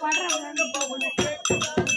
ஐயா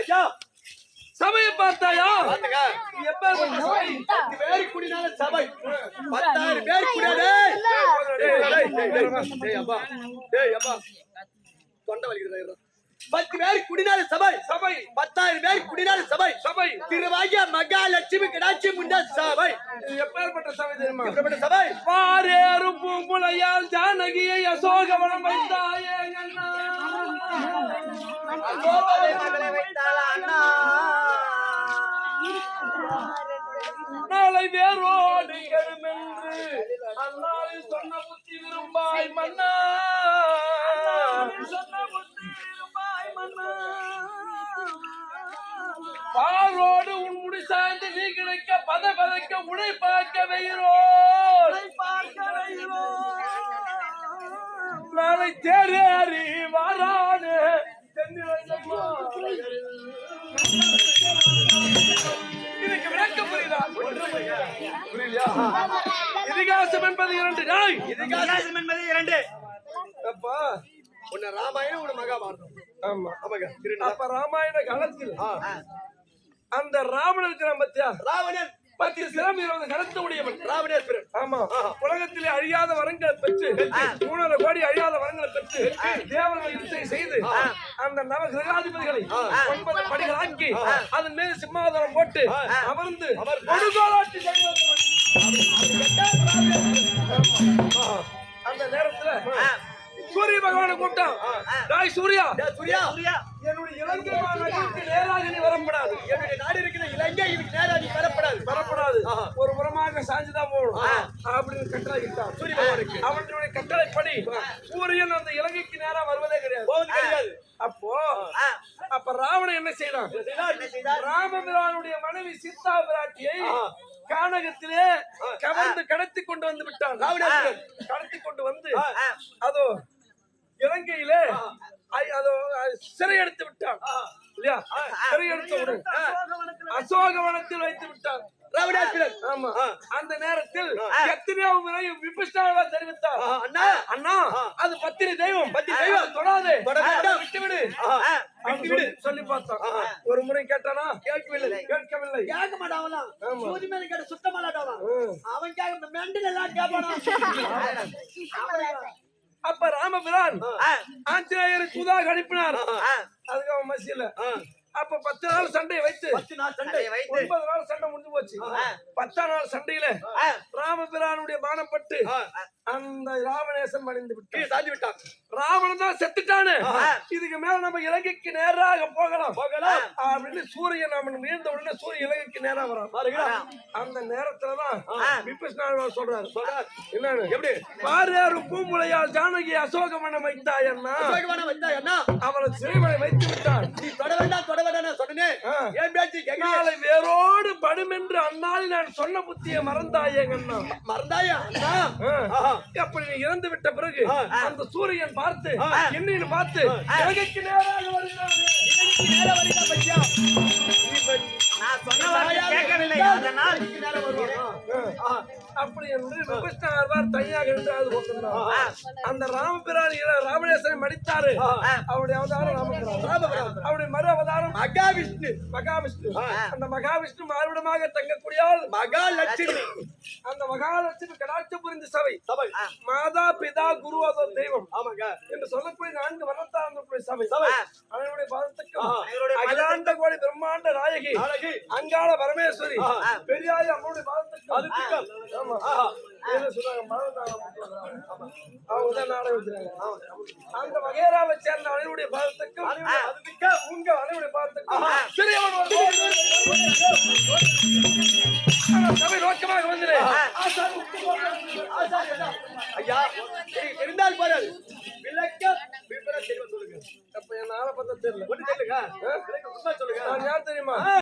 ஐயா சபையை பார்த்தாயா? பேர் குடினால சபை. பத்தாயிரம் பேர் குடியா டேய் டேய், டேய், டேய், டேய், டேய், அப்பா. டேய் அப்பா. தொண்டை வலிக்குதுடா இருடா. பத்து பேர் குடினால சபை. சபை. பத்தாயிரம் பேர் குடினால சபை. சபை. திருவாகிய மகாலட்சுமி கடாட்சி முண்டா சபை. எப்பேற்பட்ட சபை தெரியுமா? சபை? பாரேறும் பூங்குலையால் ஜானகியை அசோகவனம் வைத்தாயே அண்ணா கோபாலை மகளை வைத்தாளா அண்ணா நாளை வேரோடு கெடுமென்று அண்ணாவில் சொன்ன புத்தி விரும்பாய் மன்னா. சொன்ன புத்தி விரும்பாய் மன்னா பாரோடு உன் முடி சாய்ந்து நீ கிடைக்க பத பதைக்க உடை பார்க்க வெயிரோ நாளை தேரேறி வாரானு. தென்னிலங்கம்மா. புரியலையா இதிகாசம் என்பது இரண்டு. இதிகாசம் என்பது இரண்டு. அப்பா உன்னை ராமாயணம் உன்னை மகாபாரதம் ஆமா. ஆமாங்க திருநா அப்ப ராமாயண காலத்தில். அந்த ராவணன் இருக்கிறான் பத்தியா? ராவணன். பத்து சிறப்பு இருபது கருத்து உடையவன். ராவணேஸ்வரன் ஆமா. உலகத்திலே அழியாத வரங்களை பெற்று மூணரை கோடி அழியாத வரங்களை பெற்று தேவர்கள் யுத்தத்தை செய்து அந்த நவ கிரகாதிபதிகளை ஒன்பது படிகளாக்கி அதன் மீது சிம்மாதனம் போட்டு அமர்ந்து கொடுகோலாட்டி அந்த நேரத்துல சூரிய பகவானை கூட்டம் தாய் சூர்யா. டேய் சூர்யா. சூர்யா என்னுடைய இலங்கை நேராக நீ வரப்படாது. என்னுடைய நாடு இருக்கிற இலங்கை இதுக்கு நேரா நீ வரப்படாது. வரப்படாது. ஒரு புறமாக சாஞ்சுதான் போகணும். அப்படின்னு கட்டளை இட்டான் சூரிய பகவானுக்கு. அவனுடைய கட்டளைப்படி சூரியன் அந்த இலங்கைக்கு நேரா வருவதே கிடையாது. போவது கிடையாது. அப்போ அப்ப ராவணன் என்ன செய்தார் ராமபிரானுடைய மனைவி சீதா பிராட்டியை கானகத்திலே கவர்ந்து கடத்தி கொண்டு வந்து விட்டான். கடத்தி கொண்டு வந்து அதோ இலங்கையிலே அதோ சிறை எடுத்து விட்டான். இல்லையா? சிறை எடுத்தவுடன் அசோகவனத்தில் வைத்து விட்டான். அந்த நேரத்தில் எத்தனையோ முறை விபிஷ்டாவா தெரிவித்தார். அண்ணா. அண்ணா அது பத்திரி தெய்வம். பத்தினி தெய்வம். தொடாதே. தொட வேண்டாம். அதை விட்டு விடு ஆ. விட்டு விடு சொல்லி பார்த்தான். ஒரு முறை கேட்டானா? கேட்கவில்லை. கேட்கவில்லை. கேட்க மாட்டான் ஆமா. சூதி மேல கேட்ட சுத்த மாட்டான் ம். அவன் கேட்க மெண்டல் எல்லாம் கேட்பானா அப்ப ராமபிரான் ஆஞ்சநேயருக்கு உதாக அனுப்பினார். அதுக்கு அவன் மசியல. அப்ப பத்து நாள் சண்டையை வைத்து பத்து நாள் சண்டை. வைத்து. ஒன்பது நாள் சண்டை முடிஞ்சு போச்சு. பத்தாம் நாள் சண்டையில ராமபிரானுடைய பானப்பட்டு அந்த ராமநேசன் மடிந்து விட்டான். கீழே சாஞ்சி விட்டான். ராவணன் தான் செத்துட்டானு. இதுக்கு மேல நம்ம இலங்கைக்கு நேராக போகலாம். போகலாம். அப்படின்னு சூரியன் அவன் வீழ்ந்த உடனே சூரியன் இலங்கைக்கு நேரா வரான். பாருங்களா அந்த நேரத்துலதான் விபிஷ்ணாழ்வார் சொல்றாரு. சொல்றார். என்னன்னு? எப்படி? பாரியாரு பூமுலையால் ஜானகி அசோகமனம் வைத்தாயன்னா அவளை சிறைமனை வைத்து விட்டான் நீ தொட வேண்டாம் தொட வேண்டாம் நான் சொன்னேன். ஆ. ஏன் பேச்சு கேட்கல நாளை வேரோடு படுமென்று அந்நாளில் நான் சொன்ன புத்தியை மறந்தாயேங்கண்ணா மறந்தாயா? அண்ணா ஆ. அப்படி நீ இறந்து விட்ட பிறகு அந்த சூரியன் பார்த்து என்னன்னு பார்த்து இலங்கைக்கு நேராக வருகிறான். இன்னைக்கு நேரா வருகிறா பையா. நான் சொன்ன வார்த்தை கேட்கவில்லை. அதனால் இன்னைக்கு நேரா வருவானா. ஆ. அப்படி என்று விபஷ்ணார்வார் தனியாக அந்த ராமபிரான் ராமநேசனை மடித்தாரு. அவருடைய அவதாரம் ராமபிரான். அவருடைய மறு அவதாரம் மகாவிஷ்ணு. மகாவிஷ்ணு அந்த மகாவிஷ்ணு மாறுவிடமாக தங்கக்கூடியால் மகாலட்சுமி. அந்த மகாலட்சுமி கடாட்ச புரிந்த சபை. சபை. மாதா பிதா குரு அதோ தெய்வம். ஆமாங்க. என்று சொல்லக்கூடிய நான்கு வர்ணத்தாரங்களுடைய சபை. சபை. அவனுடைய பாதத்துக்கும் அவருடைய அகிலாண்ட கோடி பிரம்மாண்ட நாயகி. அங்காள பரமேஸ்வரி. பெரியாய் அம்மனுடைய பாதத்துக்கும். ஆமா. அவங்க தான் நாடகம் வச்சிருக்காங்க. அந்த வகையராவை சேர்ந்த அனைவருடைய பாதத்துக்கும் உங்க அனைவருடைய பாதத்துக்கும் ஆனா, சபை நோக்கமாக வந்தது